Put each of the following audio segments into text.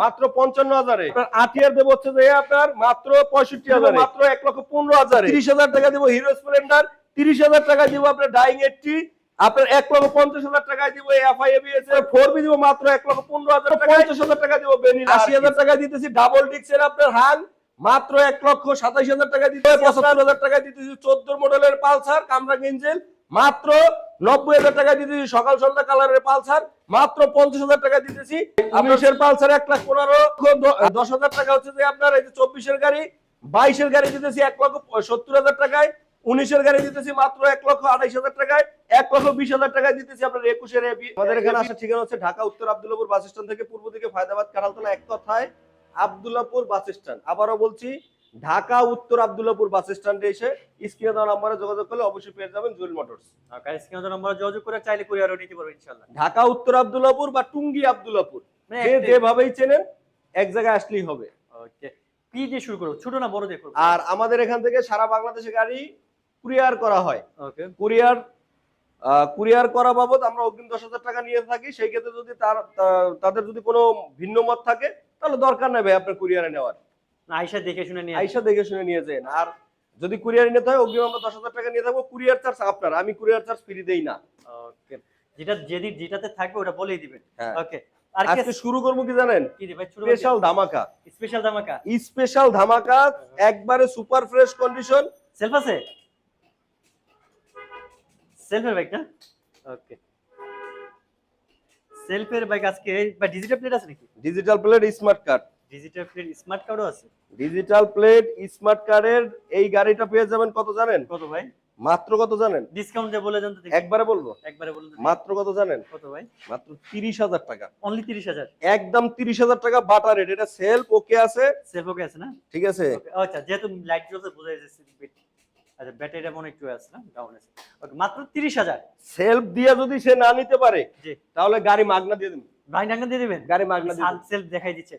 মাত্র পঞ্চান্ন হাজারে। আপনার আটিয়ার দেবো হচ্ছে যে আপনার মাত্র পঁয়ষট্টি হাজার। মাত্র এক লক্ষ পনেরো হাজার। তিরিশ হাজার টাকা দিব হিরো স্প্লেন্ডার তিরিশ হাজার টাকা দিব আপনার ডাইং এইটটি আপনার এক লক্ষ পঞ্চাশ হাজার টাকায় দিব এফআই এবিএস ফোর বি দিব মাত্র এক লক্ষ পনেরো হাজার টাকা পঞ্চাশ হাজার টাকা দিব বেনিল আশি হাজার টাকা দিতেছি ডাবল ডিক্সের আপনার হান মাত্র এক লক্ষ সাতাইশ হাজার টাকা দিতে পঁচাত্তর হাজার টাকা দিতেছি চোদ্দ মডেলের পালসার কামরা গেঞ্জেল মাত্র নব্বই হাজার টাকা দিতেছি সকাল সন্ধ্যা কালারের পালসার মাত্র পঞ্চাশ হাজার টাকা দিতেছি। উনিশের পালসার এক লাখ পনেরো দশ হাজার টাকা হচ্ছে যে আপনার এই যে চব্বিশের গাড়ি বাইশের গাড়ি দিতেছি এক লক্ষ সত্তর হাজার টাকায় উনিশের গাড়ি দিতেছি মাত্র এক লক্ষ আঠাইশ হাজার টাকায় এক লক্ষ বিশ হাজার টাকায় দিতেছি আপনার একুশের এবি আমাদের এখানে আসার ঠিকানা হচ্ছে ঢাকা উত্তর আব্দুল্লাপুর বাস স্ট্যান্ড থেকে পূর্ব দিকে ফায়দাবাদ কারালতলা এক কথায় আব্দুল্লাপুর বাস স্ট্যান্ড। আবারও বলছি ঢাকা উত্তর আব্দুল্লাপুর বাস স্ট্যান্ডে এসে স্ক্রিনে দেওয়া নাম্বারে যোগাযোগ করলে অবশ্যই পেয়ে যাবেন জুয়েল মোটরস। গাড়ি স্ক্রিনে নম্বর যোগাযোগ করে চাইলে কুরিয়ারও নিতে পারবে ইনশাআল্লাহ। ঢাকা উত্তর আব্দুল্লাপুর বা টুঙ্গি আব্দুল্লাপুর। মানে যে। যেভাবেই চেনেন এক জায়গায় আসলেই হবে। ওকে পি দিয়ে শুরু করো ছোট না বড় দিয়ে করব? আর আমাদের এখান থেকে সারা বাংলাদেশে গাড়ি কুরিয়ার করা হয়। ওকে। কুরিয়ার কুরিয়ার করা বাবদ আমরা অগ্রিম দশ হাজার টাকা নিয়ে থাকি। সেই ক্ষেত্রে যদি তার তাদের যদি কোনো ভিন্ন মত থাকে তাহলে দরকার নেই ভাই আপনার কুরিয়ারে নেওয়ার। না আইসা দেখে শুনে নিয়ে আইসা দেখে শুনে নিয়ে যান। আর যদি কুরিয়ারে নিতে হয় অগ্রিম আমরা দশ হাজার টাকা নিয়ে থাকব। কুরিয়ার চার্জ আপনার আমি কুরিয়ার চার্জ ফ্রি দেই না। ওকে যেটা যেদিন যেটাতে থাকবে ওটা বলেই দিবেন। হ্যাঁ। ওকে আর আজকে শুরু করব কি জানেন? কি স্পেশাল ধামাকা। স্পেশাল দামাকা স্পেশাল ধামাকা একবারে সুপার ফ্রেশ কন্ডিশন সেলফ আছে? সেলফের বাইক না? ওকে সেলফের বাইক আজকে বা ডিজিটাল প্লেট আছে নাকি? Digital plate smart card digital plate smart কার্ডও আছে? ডিজিটাল প্লেট স্মার্ট কার্ডের এই গাড়িটা পেয়ে যাবেন কত জানেন? কত ভাই? মাত্র কত জানেন? ডিসকাউন্ট দিয়ে বলে দেন তো একবারে বলব? একবারে মাত্র কত জানেন? কত ভাই? মাত্র তিরিশ হাজার টাকা। অনলি তিরিশ হাজার। একদম তিরিশ হাজার টাকা বাটা রেট। এটা সেলফ ওকে আছে? সেলফ ওকে আছে না? ঠিক আছে। আচ্ছা যেহেতু লাইট জ্বলছে বোঝা যাচ্ছে আচ্ছা ব্যাটারিটা মনে একটু আছে না? ডাউন আছে। ওকে মাত্র তিরিশ হাজার। সেলফ দিয়ে যদি সে না নিতে পারে তাহলে গাড়ি মাগনা দিয়ে দিন। ভাই টাকা দিয়ে দিবেন? গাড়ি মাগনা দিয়ে সেলফ দেখাই দিচ্ছে।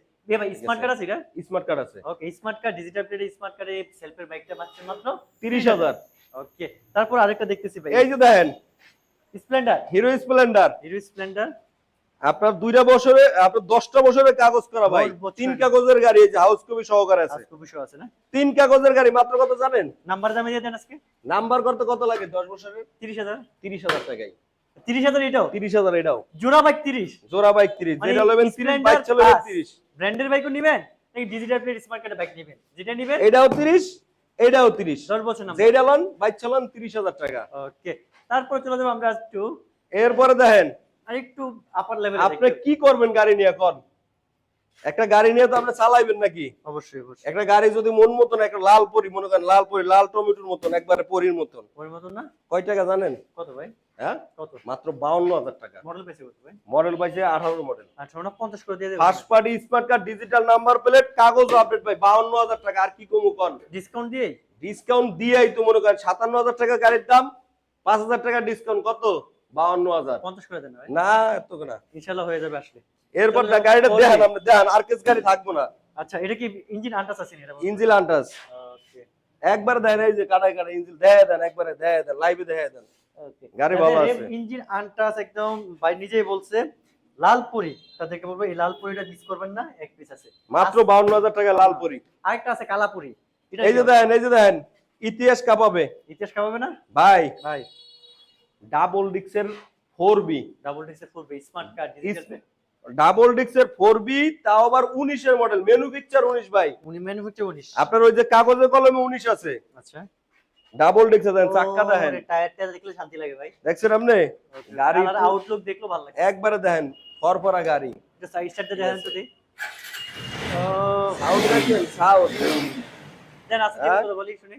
আপনার দুইটা বছরে আপনার দশটা বছরে কাগজ করা ভাই। তিন কাগজের গাড়ি হাউস সহকারে না? তিন কাগজের গাড়ি মাত্র কত জানেন? নাম্বার দামে নাম্বার করতে কত লাগে দশ বছরের তিরিশ হাজার। তিরিশ হাজার টাকায়। 30 হাজার এটাও? 30 হাজার এটাও। জোড়া বাইক 30 জোড়া বাইক মানে 30 যেটা নেবেন 30 বাইক চলে 30 ব্র্যান্ডের বাইকও নেবেন নাকি ডিজিটাল প্লেট স্মার্ট কার্ডের বাইক নিবেন? যেটা নিবেন? এটাও 30 এটাও 30 10 বছর নাম্বার যেটা লন বাইক চালান 30000 টাকা। ওকে তারপর চলে যাব আমরা একটু এরপরে দেখেন আরেকটু আপার লেভেল আপনি কি করবেন গাড়ি নিয়ে এখন? একটা গাড়ি নিয়ে তো আপনি চালাইবেন নাকি? অবশ্যই অবশ্যই। একটা গাড়ি যদি মন মতন একটা লাল পরি মনে করেন লাল পরি লাল টমেটোর মতন একবারে পরির মতন। না? কয় টাকা জানেন? কত ভাই? হ্যাঁ? কত? মাত্র বাউন্ন হাজার টাকা। মডেল পেয়েছে কত ভাই? মডেল পাইছে আঠারো মডেল। আঠারো না করে দিয়ে দেবো। First party smart card digital number plate কাগজ আপডেট পাই বাউন্ন টাকা আর কি কমু কন? ডিসকাউন্ট দিয়ে ডিসকাউন্ট দিয়েই তো মনে করেন সাতান্ন হাজার টাকা গাড়ির দাম পাঁচ হাজার টাকা ডিসকাউন্ট কত? বাউন্ন হাজার। পঞ্চাশ করে দেন ভাই। না এত না। ইনশাল্লাহ হয়ে যাবে আসলে। এরপর গাড়িটা। দেখেন আপনি দেখেন আর কেস গাড়ি থাকব না। আচ্ছা এটা কি ইঞ্জিন আন্টাস আছে এটা ইঞ্জিল আন্টাস। ওকে। একবার দেন এই যে কাটাই কাটাই ইঞ্জিল দেখে দেন একবারে দেখে দেন লাইভে দেখে দেন। ওকে। গাড়ি ভালো আছে। ইঞ্জিন আন্টাস একদম ভাই নিজেই বলছে লালপুরি। তাদেরকে বলব এই লালপুরিটা মিস করবেন না এক পিস আছে। মাত্র বাউন্ন হাজার টাকা লালপুরি। আরেকটা আছে কালাপুরি। এই যে কি? দেখেন এই যে দেখেন ইতিহাস কাঁপাবে। ইতিহাস খাওয়াবে না? ভাই ভাই। ডাবল ডিক্সের four V double ডিসে full smart card digital double ডিক্সের four B তাও আবার উনিশের মডেল মেনু পিকচার উনিশ ভাই। উনি ম্যানুফ্যাকচার উনিশ। আপনার ওই যে কাগজে কলমে উনিশ আছে। আচ্ছা। ডাবল ডিক্স দেন চাক্কা দেখেন। টায়ারটা দেখলে শান্তি লাগে ভাই। দেখছেন আপনি? গাড়ি আউটলুক দেখল ভালো লাগে একবারে দেখেন ফরফরা গাড়ি। এটা সাইড স্টারটা দেখেন তো দিই ও সাউন্ড দেখেন সাউন্ড দেন আছে হ্যাঁ? বলি শুনি?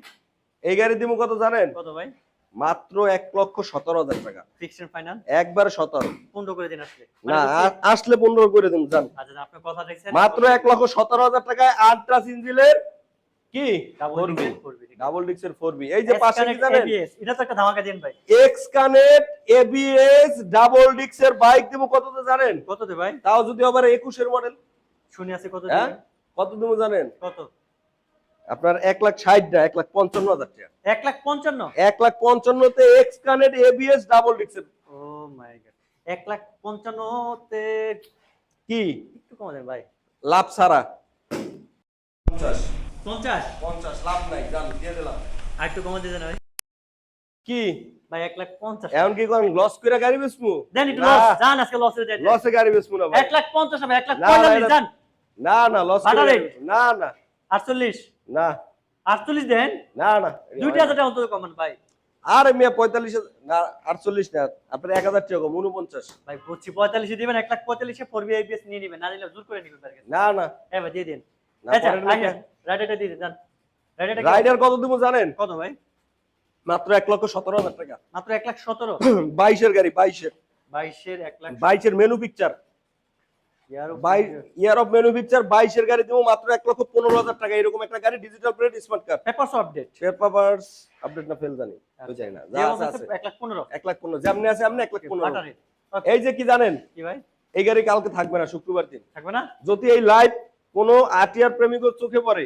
এই গাড়ি দিমু কত জানেন? কত ভাই? মাত্র এক লক্ষ সতেরো হাজার টাকা। ফিক্সড ফাইনাল একবারে সতেরো। পনেরো করে দিন আসলে। না মানে আসলে পনেরো করে দিন জান। আচ্ছা দেখছেন? মাত্র এক লক্ষ সতেরো হাজার টাকায় আল্ট্রাস ইঞ্জিলের কি? ডাবল ফোর বি ডিক্সের ফোর এই যে পাশে কি জানেন? এটা তো একটা ধামাকা দিন ভাই। এক্স কানেক্ট এবিএস ডাবল ডিক্সের বাইক দিব কত তো জানেন? কত দে ভাই? তাও যদি আবার একুশের মডেল শুনি আছে কত হ্যাঁ? কত দিব জানেন? কত? আপনার এক লাখ ষাট না এক লাখ পঞ্চান্ন হাজার টাকা। এক লাখ পঞ্চান্ন? এক lakh পঞ্চান্নতে X connect A B S double ডিক্সের oh my god এক লাখ পঞ্চান্নতে কি? একটু কম দেন ভাই। লাভ সারা পঞ্চাশ। পঞ্চাশ? পঞ্চাশ লাভ নাই জান দিয়ে দিলাম। আর একটু কমা দিয়ে দেন ভাই। কি? ভাই এক লাখ পঞ্চাশ। এমন কি কোন লস করে গাড়ি বেচমু? দেন একটু না। লস যান আজকে লস দেন লসে গাড়ি বেচমু না ভাই। এক লাখ পঞ্চাশ হবে এক লাখ না, না, পঁয়তাল্লিশ এটা- যান না না লস না না। আটচল্লিশ। না। আটচল্লিশ দেন? না না। দুইটা হাজার টাকা অন্তত কমান ভাই। আর মিয়া পঁয়তাল্লিশ না আটচল্লিশ না আপনার এক হাজার টাকা উনপঞ্চাশ ভাই বুঝছি পঁয়তাল্লিশে দিবেন এক লাখ পঁয়তাল্লিশে ফোর নিয়ে নিবেন না নিলে জোর করে নিবেন তার কাছে। না না। হ্যাঁ ভাই দিয়ে দিন। আচ্ছা রাইডারটা দিয়ে দিন যান। রাইডার কত দিব জানেন? কত ভাই? মাত্র এক লক্ষ সতেরো হাজার টাকা। মাত্র এক লাখ সতেরো? বাইশের গাড়ি বাইশের। বাইশের এক লাখ বাইশের manufacture year of manufacture বাইশের গাড়ি দিব মাত্র এক লক্ষ পনেরো হাজার টাকা। এরকম একটা গাড়ি digital plate smart card papers update update না ফেল জানি। ওই জানি না যা আছে লাখ পনেরো। এক লাখ পনেরো যেমনি আছে আপনি লাখ পনেরো। বাটারে এই যে কি জানেন? কি ভাই? এই গাড়ি কালকে থাকবে না শুক্রবার দিন। থাকবে না? যদি এই লাইভ কোনো আটিয়ার প্রেমিকের চোখে পড়ে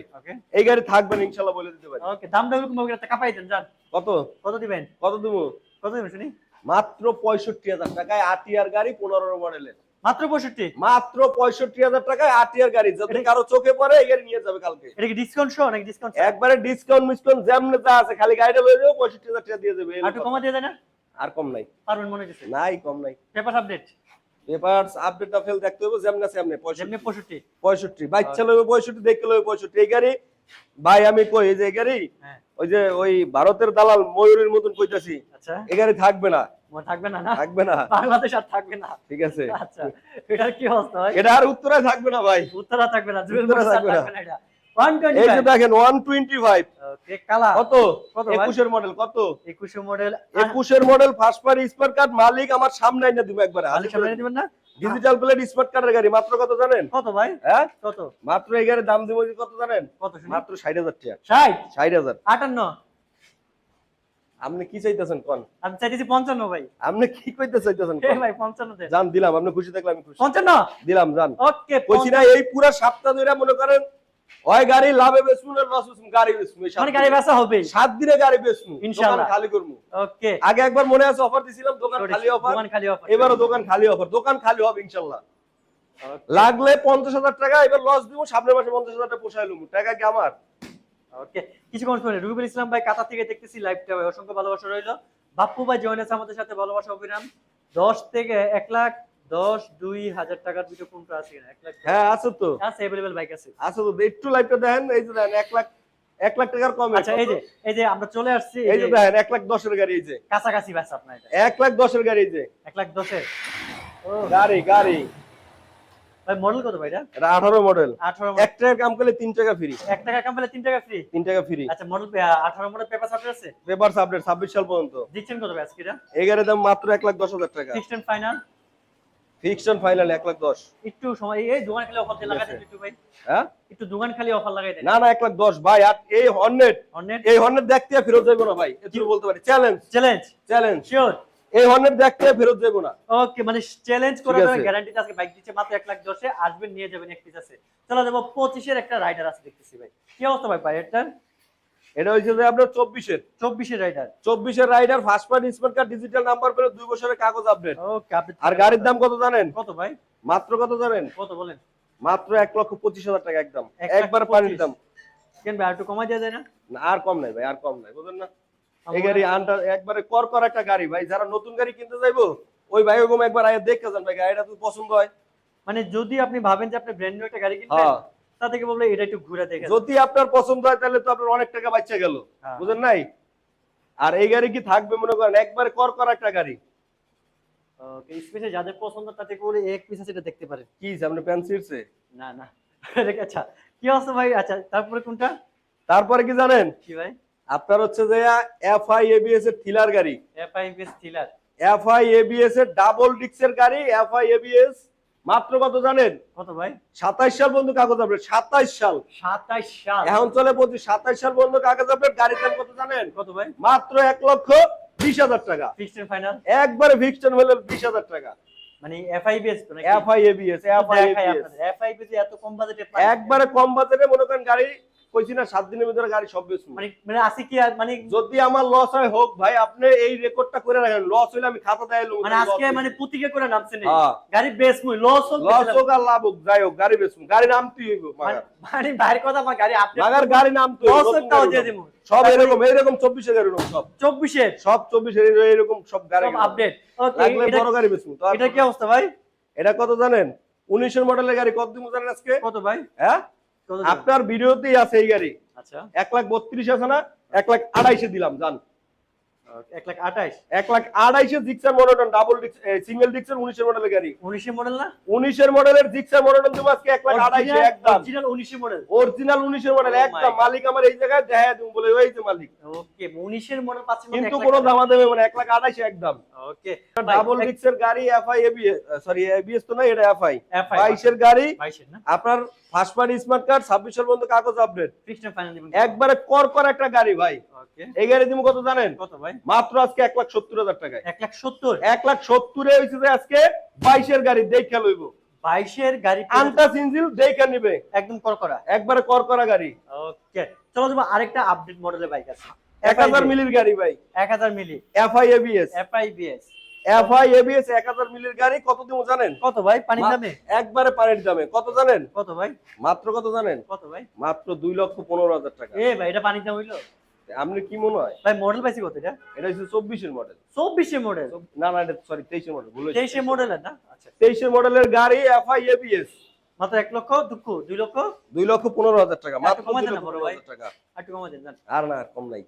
এই গাড়ি থাকবে না ইনশাল্লাহ বলে দিতে পারি। ওকে দাম দাম এরকম একটা কাপাই দেন যান। কত? কত দিবেন? কত দেবো? কত দিবেন শুনি? মাত্র পঁয়ষট্টি হাজার টাকায় আটিয়ার গাড়ি পনেরো মডেলের মাত্র পঁয়ষট্টি? মাত্র পঁয়ষট্টি হাজার টাকায় আটিয়ার গাড়ি। যদি কারও চোখে পড়ে এই গাড়ি নিয়ে যাবে কালকে। এটা কি ডিসকাউন্ট শো নাকি ডিসকাউন্ট একবারে ডিসকাউন্ট মিসকাউন্ট যেমন যা আছে খালি গাড়িটা লয়ে টাকা দিয়ে দেবে আর একটু কমা দিয়ে দেন না আর কম নাই। পারবেন মনে হচ্ছে নাই কম নাই। Paper update? পেপারস ফেল দেখতে হবে যেমন আছে বাচ্চা লবে পঁয়ষট্টি দেখতে লবে পঁয়ষট্টি। এই গাড়ি ভাই আমি কই এই যে গাড়ি হ্যাঁ। ওই যে ওই ভারতের দালাল ময়ূরের মতন কইতাছি আচ্ছা। এই গাড়ি থাকবে না। থাকবে না থাকবে না। বাংলাদেশ আর থাকবে না। ঠিক আছে। আচ্ছা এটার কি অবস্থা ভাই? এটা আর উত্তরায় থাকবে না ভাই। উত্তরা থাকবে না উত্তরা থাকবে না। এটা। 125 এই যে দেখেন ওকে কালা কত? মডেল কত? 21 মডেল ফার্স্ট পার্টি কার্ড মালিক আমার সামনে আইনা দিব একবার। আলি সামনে দিবেন না? ডিজিটাল প্লেট স্মার্ট কার্ডের গাড়ি মাত্র কত জানেন? কত ভাই? হ্যাঁ? কত? মাত্র এই গাড়ির দাম দিব কত জানেন? কত মাত্র ষাট হাজার টাকা। 60 ষাট হাজার। 58 আপনি কি চাইতেছেন কোন? আমি চাইতেছি 55 ভাই। আপনি কি কইতে চাইতেছেন কোন? ভাই 55 দেন। জান দিলাম আপনি খুশি থাকলে আমি খুশি। 55 দিলাম জান ওকে কইছি না এই পুরা সপ্তাহ ধরে মনে করেন ওই গাড়ি লাভে লস গাড়ি মানে গাড়ি। বেচা হবে। সাত দিনে গাড়ি বেচমু ইনশাআল্লাহ। খালি করমু। ওকে। আগে একবার মনে আছে অফার দিছিলাম দোকান খালি অফার দোকান খালি অফার এবারও দোকান খালি অফার দোকান খালি হবে ইনশাল্লাহ লাগলে পঞ্চাশ হাজার টাকা এবার লস দিব সামনের মাসে পঞ্চাশ হাজার টাকা পোষাই লুমু। টাকা কি আমার? ওকে কিছু কমেন্ট শুনে রুবেল ইসলাম ভাই কাতার থেকে দেখতেছি লাইভটা ভাই। অসংখ্য ভালোবাসা রইল। বাপ্পু ভাই জয়েন আছে আমাদের সাথে। ভালোবাসা অভিরাম। দশ থেকে এক লাখ দশ দুই হাজার টাকার দুটো কোনটা আছে এক লাখ হ্যাঁ আছে তো। আছে অ্যাভেলেবেল বাইক আছে। আছে তো। একটু লাইভটা দেখেন এই যে দেখেন এক লাখ এক লাখ টাকার কমে। আচ্ছা এই যে এই যে আমরা চলে আসছি এই যে দেখেন এক লাখ দশের গাড়ি এই যে। কাছাকাছি ব্যাস আপনার এক লাখ দশের গাড়ি এই যে। এক লাখ দশের। ও গাড়ি গাড়ি। ভাই মডেল কত ভাই এটা? মডেল কাম করলে টাকা ফ্রি টাকা কাম ফ্রি তিন টাকা ফ্রি আচ্ছা মডেল আঠারো মডেল পেপার সাপোর্ট আছে? পেপার আপডেট ছাব্বিশ সাল পর্যন্ত। দিচ্ছেন কত ভাই আজকে এটা? এই দাম মাত্র এক লাখ দশ হাজার টাকা। Sixteen final fixed final lakh দশ। একটু সময় এই দোকান খালি অফার দিয়ে দেন একটু ভাই। হ্যাঁ? একটু দোকান খালি অফার লাগাই দেন। না না লাখ দশ। ভাই আর এই হর্নেট অনেক এই হর্নেট দেখতে ফেরত যাব না ভাই। এটুকু বলতে পারি। চ্যালেঞ্জ চ্যালেঞ্জ চ্যালেঞ্জ শিওর এই হর্নেট দেখতে ফেরত যাব না। ওকে মানে চ্যালেঞ্জ করে ঠিক দেবেন আছে। গ্যারান্টিতে আজকে বাইক দিচ্ছে মাত্র এক লাখ আসবেন নিয়ে যাবেন এক পিস আছে। চলো যাব একটা রাইডার আছে দেখতেছি ভাই। কি অবস্থা ভাই এটা যে আপনার rider rider first party smart card digital number পেলে দুই বছরের কাগজ আপডেট ওকে আর গাড়ির দাম কত জানেন? কত ভাই? মাত্র কত জানেন? কত বলেন? মাত্র এক লক্ষ পঁচিশ হাজার টাকা একদম। একবার পানির দাম। কেন ভাই আর একটু দেওয়া যায় না? না আর কম নাই ভাই আর কম নাই বুঝলেন না? এই গাড়ি আনটা একবারে কর কর একটা গাড়ি ভাই। যারা নতুন গাড়ি কিনতে যাইবো ওই ভাই ওরকম একবার দেখতে যান ভাই গাড়িটা তো পছন্দ হয়। মানে যদি আপনি ভাবেন যে আপনি ব্র্যান্ড নিউ একটা গাড়ি কিনবেন হ্যাঁ। তা থেকে বললে এটা একটু ঘুরে যদি আপনার পছন্দ হয় তাহলে তো আপনার অনেক টাকা বাচ্চা গেল। হ্যাঁ। বুঝলেন নাই? আর এই গাড়ি কি থাকবে মনে করেন একবারে কর কর একটা গাড়ি। ওকে স্পেশাল যাদের পছন্দ তাতে করে এক পিস আছে এটা দেখতে পারেন। কি ছিঁড়ছে না না। আচ্ছা কি অবস্থা ভাই? আচ্ছা তারপরে কোনটা? তারপরে কি জানেন? কি ভাই? আপনার হচ্ছে যে এফ আই এবিএস এর থ্রিলার গাড়ি। এফআইপিএস থ্রিলার এফ আই এবিএস এর ডাবল ডিক্সের গাড়ি এফ আই এবিএস মাত্র কত জানেন? কত ভাই? সাতাইশ সাল পর্যন্ত কাগজ আপডেট সাতাইশ সাল। সাতাইশ সাল। এখন চলে পঁচিশ সাতাইশ সাল পর্যন্ত কাগজ আপডেট গাড়ির দাম কত জানেন? কত ভাই? মাত্র এক লক্ষ বিশ হাজার টাকা। ফিক্সড ফাইনাল একবারে ফিক্সড হলে বিশ হাজার টাকা। মানে এফআইপিএস তো নাকি? F I ABS F I দেখাই এবিএস আপনাদের। এত কম বাজেটে একবারে কম বাজেটে মনে করেন গাড়ি কইছি না সাত দিনের ভিতরে গাড়ি সব বেচবো। মানে মানে আছে কি মানে যদি আমার লস হয় হোক ভাই আপনি এই রেকর্ডটা করে রাখেন। লস হইলে আমি খাতা দেয় মানে আজকে মানে প্রতিজ্ঞা করে নামছেন। হ্যাঁ। গাড়ি লস হোক লস হোক আর লাভ হোক যাই হোক গাড়ি বেচবো। গাড়ি নামতেই হইব মানে মানে কথা আমার গাড়ি আপনি মাগার গাড়ি নামতে লস হোক তাও দিয়ে দিমু সব এরকম এরকম চব্বিশে গাড়ি এরকম সব। 24 এর সব চব্বিশে এরকম সব গাড়ি সব আপডেট লাগলে বড় গাড়ি বেচবো এটা কি অবস্থা ভাই? এটা কত জানেন? উনিশের মডেলের গাড়ি কত দিন জানেন আজকে? কত ভাই? হ্যাঁ? আপনার ভিডিওতেই আছে এই গাড়ি। আচ্ছা। এক লাখ বত্রিশ আছে না? এক লাখ আড়াইশে দিলাম জান। এক লাখ আঠাশ। এক লাখ জিক্সার ডাবল সিঙ্গেল ডিক্সের উনিশের মডেলের গাড়ি। উনিশের মডেল না? উনিশের মডেলের জিক্সার মডেল দেবো আজকে এক লাখ একদম। অরিজিনাল উনিশের মডেল অরিজিনাল উনিশের মডেল my একদম। God. মালিক আমার এই জায়গায় দেখা তুমি বলে ওই যে মালিক। ওকে উনিশের মডেল পাচ্ছেন কিন্তু কোনো দামা দেবে মানে এক লাখ আড়াইশে একদম। ওকে ডাবল ডিক্সের গাড়ি এফআই এবিএস সরি এবিএস তো না এটা এফআই এফআই বাইশের গাড়ি আপনার ফার্স্ট পার্টি স্মার্ট কার্ড ছাব্বিশের পর্যন্ত কাগজ আপডেট একবারে কর কর একটা গাড়ি ভাই। এই গাড়ি তুমি কত জানেন? কত ভাই? মাত্র আজকে এক লাখ সত্তর হাজার টাকায়। এক লাখ সত্তর? এক লাখ সত্তরে হয়েছে যে আজকে বাইশের গাড়ি দেখে লইব। বাইশের গাড়ি আন্টাস ইঞ্জিল দেখে নিবে। একদম করকরা। একবারে কর করা গাড়ি। ওকে। চলো তোমার আরেকটা আপডেট মডেলের বাইক আছে। এক হাজার মিলির গাড়ি ভাই। এক হাজার মিলি। FI ABS FI BS FI ABS এক হাজার মিলির গাড়ি কত দিন জানেন? কত ভাই? পানির দামে? একবারে পানির দামে। কত জানেন? কত ভাই? মাত্র কত জানেন? কত ভাই? মাত্র দুই লক্ষ পনেরো হাজার টাকা। এ ভাই এটা পানির দাম হইল? আপনি কি মনে হয়? ভাই মডেল পাইছি কত এটা? এটা হচ্ছে চব্বিশের মডেল চব্বিশে মডেল না না এটা সরি তেইশের মডেল ভুল হয়েছে। তেইশে মডেলের না? আচ্ছা। তেইশের মডেলের গাড়ি এফআই এবিএস মাত্র এক লক্ষ দুঃখ দুই লক্ষ? দুই লক্ষ পনেরো হাজার টাকা মাত্র দুই দেন বড় ভাই। টাকা। একটু কমা দেন আর না কম নাই।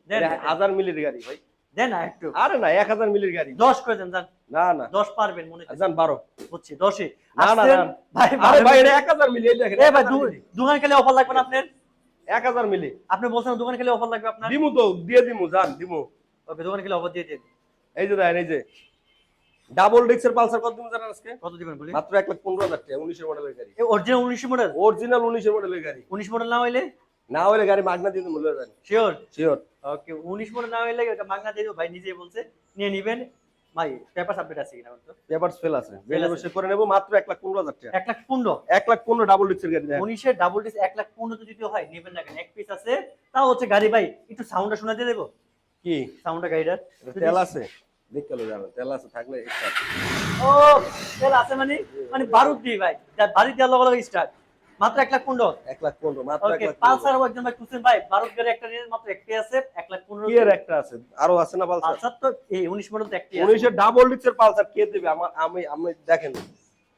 হাজার মিলির গাড়ি ভাই। দেন একটু। আরে না এক হাজার মিলির গাড়ি। দশ করে দেন জান না না। দশ পারবেন মনে হচ্ছে জান বারো। বুঝছি দশে না, না, ভাই ভাই এটা এক হাজার মিলি এই দেখেন এ ভাই হাজার দু- মিলি। খেলে অফার লাগবে না আপনার? এক হাজার মিলি। আপনি বলছেন দোকান খেলে অফার লাগবে আপনার? দিমু তো দিয়ে দিমু জান দিমু। ওকে দোকান খেলে অফার দিয়ে দিন। এই যে দেখেন এই যে। ডাবল ডিক্সের পালসার কত দিমু জানেন আজকে? কত দিবেন বলি? মাত্র এক লাখ পনেরো হাজার টাকা উনিশের মডেলের গাড়ি। এই অরিজিনাল উনিশ মডেল? অরিজিনাল উনিশের মডেলের গাড়ি। উনিশ মডেল না হইলে? না হলে গাড়ি মাগনা দিয়ে মূল্য জানি শিওর শিওর ওকে উনিশ মডেল না হইলে ওটা মাগনা দিয়ে দেবো, ভাই নিজেই বলছে। নিয়ে নিবেন। ভাই পেপার সাবমিট আছে কিনা বলতো? পেপারস ফেল আছে। Fail করে নেব মাত্র এক লাখ পনেরো হাজার টাকা। এক লাখ পনেরো? এক লাখ পনেরো ডাবল ডিক্সের গাড়ি দেখেন। উনিশের ডাবল ডিস এক লাখ পনেরো যদি হয় নেবেন না কেন? এক পিস আছে তাও হচ্ছে গাড়ি ভাই একটু সাউন্ডটা শোনা দিয়ে দেবো? কি? সাউন্ডটা গাড়িটার? তেল আছে? দেখতে তেল আছে থাকলে ও তেল আছে মানে? মানে বারুদ ভাই বাড়ি দেওয়ার লগে লগে স্টার্ট মাত্র এক লাখ পনেরো। এক লাখ পনেরো মাত্র এক ওকে লাখ পালসার একজন ভাই খুঁজছেন ভাই বারুদ গাড়ি একটা নিয়ে মাত্র একটি আছে এক লাখ পনেরো। কি এর একটা আছে? আরও আছে না পালসার? পালসার তো এই উনিশ মডেল তো একটি আছে। ডাবল ডিক্সের পালসার কে দেবে? আমার আমি আমি দেখেন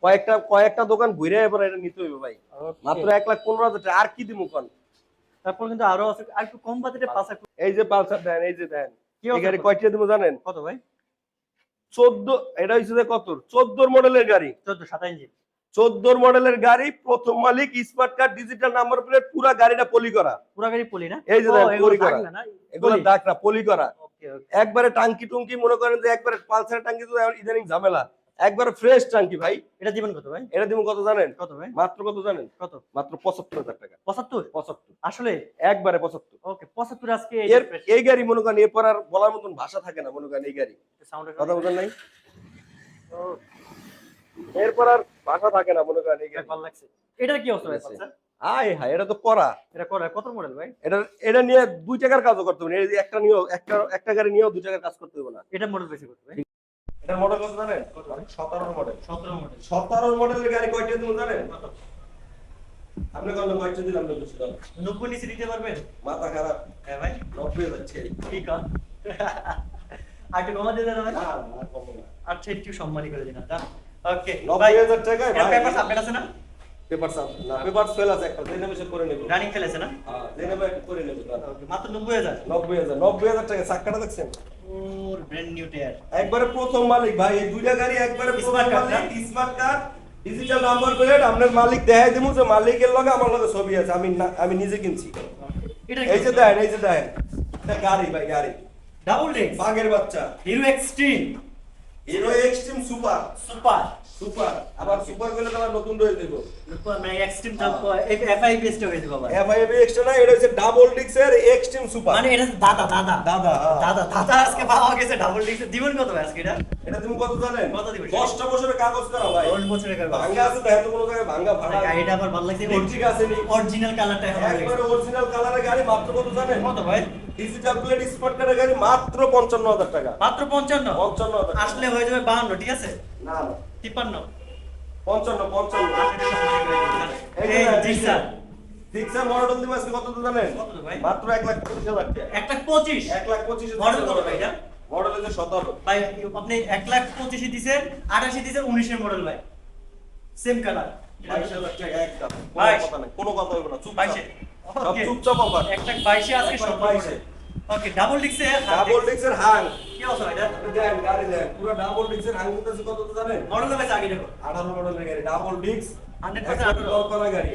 কয়েকটা কয়েকটা দোকান ঘুরে এবার এটা নিতে হইবে ভাই। মাত্র এক লাখ পনেরো হাজার টাকা আর কি দিমু কোন তারপর কিন্তু আরও আছে আর একটু কম বাজেটে পালসার এই যে পালসার দেন এই যে দেন। কি এই গাড়ি? কয়টা দিমু জানেন? কত ভাই? চোদ্দ এটা হচ্ছে যে কত চোদ্দোর মডেলের গাড়ি। চোদ্দ সাতাশ ইঞ্চি। চোদ্দোর মডেলের গাড়ি প্রথম মালিক smart card digital number plate পুরা গাড়িটা পলি করা। পুরা গাড়ি পলি না? এই যে ও, পলি করা। এগুলো। দাগরা পলি করা। একবারে টাঙ্কি টুঙ্কি মনে করেন যে একবারে পালসার টাঙ্কি তো ইদানিং ঝামেলা। একবারে ফ্রেশ টাঙ্কি ভাই। এটা দিবেন কত ভাই? এটা দিব কত জানেন? কত ভাই? মাত্র কত জানেন? কত? মাত্র পঁচাত্তর হাজার টাকা। পঁচাত্তর? পঁচাত্তর। আসলে? একবারে পঁচাত্তর। ওকে পঁচাত্তর আজকে এই গাড়ি মনে করেন এরপর আর বলার মতন ভাষা থাকে না মনে করেন এই গাড়ি। সাউন্ডের কথা বলেন নাই? এরপর আর ভাষা থাকে না মনে করেন ভালো লাগছে। এটার কি অবস্থা আছে। আয় হায় এটা তো করা এটা করা কত মডেল ভাই? এটা এটা নিয়ে দুই টাকার কাজও করতে হবে না। একটা নিয়েও একটা একটা গাড়ি নিয়েও দুই টাকার কাজ করতে হবে না। এটা মডেল বেশি এটা মডেল কত জানেন? সতেরো মডেল সতেরো মডেল সতেরো মডেলের গাড়ি কয়টা দিন জানেন? আপনি কত কয়টা দিলাম নব্বই নিচে দিতে পারবেন? মাথা খারাপ। হ্যাঁ ভাই। নব্বই যাচ্ছে ঠিক আছে। আর একটু কমা দিয়ে দেন ভাই। আচ্ছা একটু সম্মানই করে দিন আচ্ছা। ওকে নব্বই হাজার টাকায় পেপার সাবমিট আছে না? পেপার সাপ না পেপার ফেল আছে একটা জেনে বসে করে নেব। রানিং ফেলেছে না? হ্যাঁ জেনে বসে করে নেব মাত্র নব্বই হাজার। নব্বই হাজার নব্বই হাজার টাকা চাক্কাটা দেখছেন? ওর ব্র্যান্ড নিউ টায়ার একবারে প্রথম মালিক ভাই এই দুইটা গাড়ি একবারে smart card digital number plate আপনার মালিক দেখাই দিমু যে মালিকের লগে আমার লগে ছবি আছে আমি আমি নিজে কিনছি। এই যে দেখেন এই যে দেখেন গাড়ি ভাই গাড়ি। ডাবল বাঘের বাচ্চা। Hero Xtreme Hero Xtreme super super super. আবার সুপার গেলে তো আবার নতুন রয়ে দেবো মানে এক্সট্রিম এফআই বেস্ট হয়ে যাবে আবার। এক্সট্রা না এটা হচ্ছে ডাবল ডিক্সের এক্সট্রিম সুপার। মানে এটা দাদা দাদা। দাদা হ্যাঁ। দাদা দাদা আজকে পাওয়া গেছে ডাবল ডিক্স দিবেন কত আজকে এটা? এটা তুমি কত জানেন? কত দিবে? দশটা বছরের কাগজ করা ভাই। 10 বছরের কাগজ। ভাঙ্গা আছে দেখো কোনো জায়গায় ভাঙ্গা ভাড়া। গাড়িটা আবার ভালো লাগছে। ঠিক আছে নি? অরিজিনাল কালারটা একবারে অরিজিনাল কালারের গাড়ি মাত্র কত জানেন? কত ভাই? ডিজিটাল প্লেট গাড়ি মাত্র পঞ্চান্ন হাজার টাকা। মাত্র পঞ্চান্ন? পঞ্চান্ন হাজার টাকা। আসলে হয়ে যাবে বাহান্ন ঠিক আছে? না না। তিপ্পান্ন। পঞ্চান্ন পঞ্চান্ন। এই জিক্সার ডিক্সার মডেল দিবে আজকে কত জানেন? মাত্র এক লাখ পঁচিশ হাজার টাকা। একটা পঁচিশ। এক লাখ পঁচিশ Model কত ভাই এটা? মডেল হচ্ছে সতেরো। ভাই আপনি এক লাখ পঁচিশে দিছেন আঠাশে দিছেন উনিশের মডেল ভাই। সেম কালার কোনো। কথা নেই কোনো কথা হইব না চুপচাপ। ওকে চুপচাপ অফার। একটা বাইশে আজকে সব বাইশে। ওকে ডাবল ডিক্সে ডাবল ডিক্সের হাং কি অবস্থা এটা দেন গাড়ি দেন পুরো ডাবল ডিক্সের হাং কত তো জানেন মডেল হবে আগে দেখো আঠারো মডেলের গাড়ি ডাবল ডিক্স 100% আঠারো। দর করা গাড়ি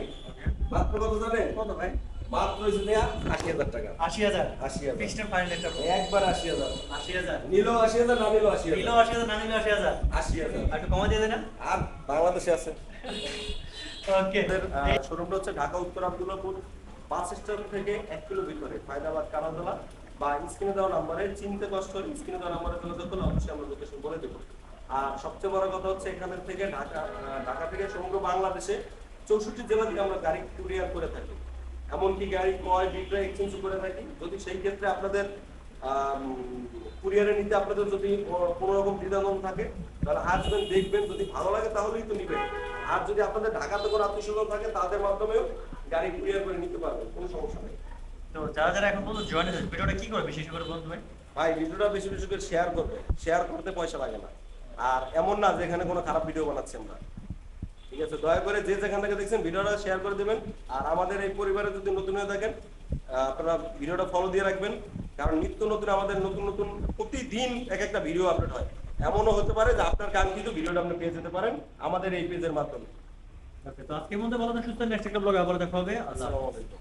মাত্র কত জানেন কত ভাই মাত্র হয়েছে দেয়া আশি হাজার টাকা আশি হাজার আশি হাজার। ফিক্সড ফাইনাল একটা একবার আশি হাজার আশি হাজার নিলো আশি হাজার না নিলো আশি নিলো হাজার আশি হাজার না নিলো আশি হাজার আশি হাজার আর একটু কমা দিয়ে দেয় না আর বাংলাদেশে আছে ওকে শোরুমটা হচ্ছে ঢাকা উত্তর আব্দুল্লাপুর বাস স্ট্যান্ড থেকে এক কিলো ভিতরে। ফায়দাবাদ কানাতলা বা স্ক্রিনে দেওয়া নাম্বারে চিনতে কষ্ট হলে স্ক্রিনে দেওয়া নাম্বারে যোগাযোগ করলে অবশ্যই আমরা লোকেশন বলে দেবো। আর সবচেয়ে বড় কথা হচ্ছে এখান থেকে ঢাকা ঢাকা থেকে সমগ্র বাংলাদেশে চৌষট্টি জেলা থেকে আমরা গাড়ি কুরিয়ার করে থাকি। এমনকি গাড়ি ক্রয় বিক্রয় এক্সচেঞ্জ করে থাকি। যদি সেই ক্ষেত্রে আপনাদের কুরিয়ারে নিতে আপনাদের যদি কোনো রকম দ্বিধাদ্বন্দ্ব থাকে, তাহলে আসবেন, দেখবেন। যদি ভালো লাগে তাহলেই তো নিবেন। আর যদি আপনাদের ঢাকাতে কোনো আত্মীয় থাকে, তাদের মাধ্যমেও গাড়ি কুরিয়ার করে নিতে পারবেন। কোনো সমস্যা নেই। তো যারা যারা এখন পর্যন্ত জয়েন হয়েছে ভিডিওটা কি করে বিশেষ করে বন্ধু ভাই? ভাই ভিডিওটা বেশি বেশি করে শেয়ার করবে। শেয়ার করতে পয়সা লাগে না। আর এমন না যে এখানে কোনো খারাপ ভিডিও বানাচ্ছি আমরা। ঠিক আছে? দয়া করে যে যেখান থেকে দেখছেন ভিডিওটা শেয়ার করে দেবেন। আর আমাদের এই পরিবারে যদি নতুন হয়ে থাকেন আপনারা ভিডিওটা ফলো দিয়ে রাখবেন। কারণ নিত্য নতুন আমাদের নতুন নতুন প্রতিদিন এক একটা ভিডিও আপলোড হয়। এমনও হতে পারে যে আপনার কাঙ্ক্ষিত ভিডিওটা আপনি পেয়ে যেতে পারেন আমাদের এই পেজের মাধ্যমে। তো আজকের মধ্যে ভালো সুস্থ নেক্সট একটা ব্লগে আবার দেখা হবে। আসসালামু আলাইকুম।